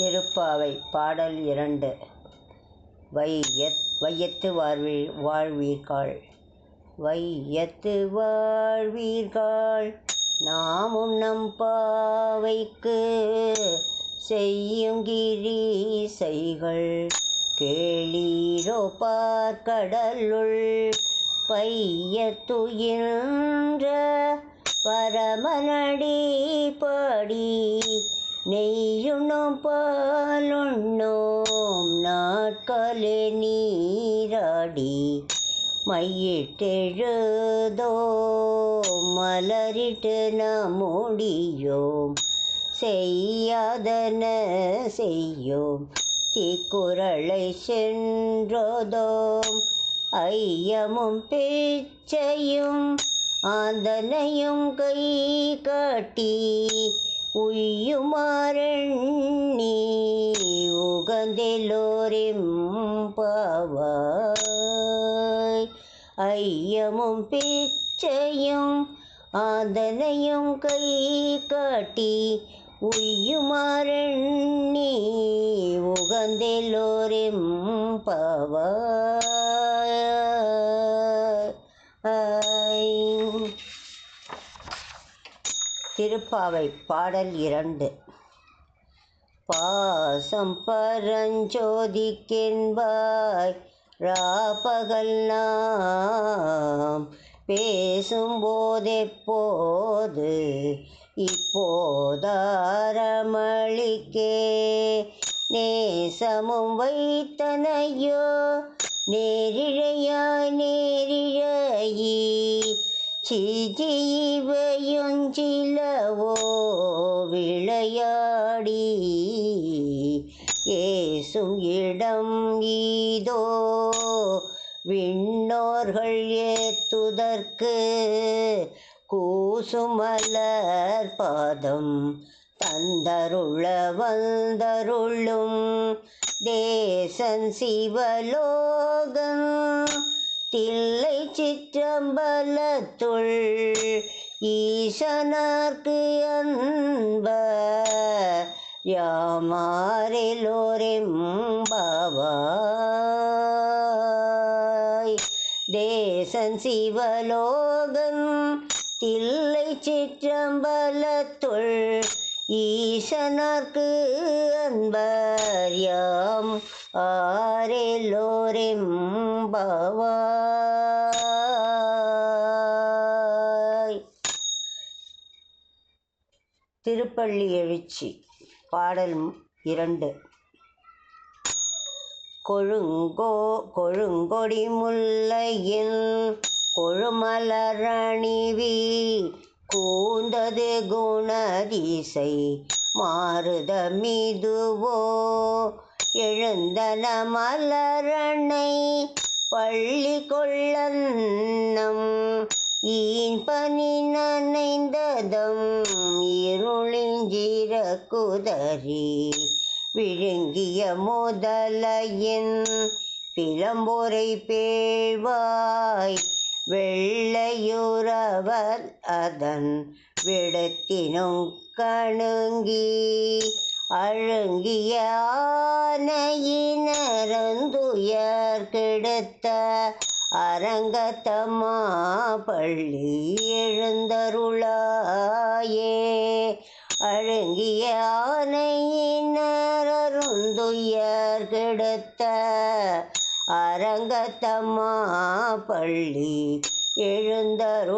திருப்பாவை பாடல் இரண்டு. வையத் வையத்து வாழ்வீர் வாழ்வீர்கள். வையத்து வாழ்வீர்கள் நாம் உண்ணம் பாவைக்கு செய்யும் கிரீசைகள். கேளீரோ பார்க்கடலுள் பையத்துயின்ற பரமனடி பாடி நெய்யுண்ணும் பாலுண்ணோம் நாட்களே நீராடி மையிட்டெழுதோ மலரிட்டு நாம் செய்யாதன செய்யோம். தீக்குறளை சென்றோதோம். ஐயமும் பிச்சையும் ஆந்தனையும் கை காட்டி உய்யுமாறண்ணி உகந்தெல்லோரிம்பவாய் ஐயமும் பிச்சையும் ஆதனையும் கை காட்டி உய்யுமாறண்ணி உகந்தெல்லோரிம் திருப்பாவை பாடல் இரண்டு. பாசம் பரஞ்சோதிக்கென்பாய் ராபகல் நாம் பேசும்போதெப்போது இப்போதாரமளிக்கே. நேசமும் வைத்தனையோ நேரிழையாய் நேரி சிஜீவையுஞ்சிலவோ விளையாடி ஏசும் இடம் ஈதோ விண்ணோர்கள் ஏத்துதற்கு கூசுமலர் பாதம் தந்தருள வந்தருளும். தேசன் சிவலோகம் தில்லை சிற்றம்பலத்துள் ஈசனார்க்கு அன்ப யாமாரெல்லோரெம்பாவாய் தேசன் சிவலோகன் தில்லை சிற்றம்பலத்துள் ஈசனார்க்கு அன்பர் யாம் ஆரெல்லோரெம்பாவாய். திருப்பள்ளி எழுச்சி பாடல் இரண்டு. கொழுங்கோ கொழுங்கொடி முல்லையில் கொழுமலரணிவி கூந்தது குணதிசை மாறுத மிதுவோ எழுந்தன மலரணை பள்ளி கொள்ளன்னம் ஈன் நனைந்ததம் இருளிஞ்சிற குதறி விழுங்கிய முதலையின் பிளம்பொரை பேழ்வாய் வெள்ளையுறவர் அதன் விடத்தினும் கணுங்கி அழுங்கிய ஆனையினரந்துயர் கெடுத்த அரங்கத்தம்மா பள்ளி எழுந்தருளாயே. அழுங்கிய ஆனையினருந்துயர் கெடுத்த அரங்கத்தம்மா பள்ளி எழுந்தருளாயே.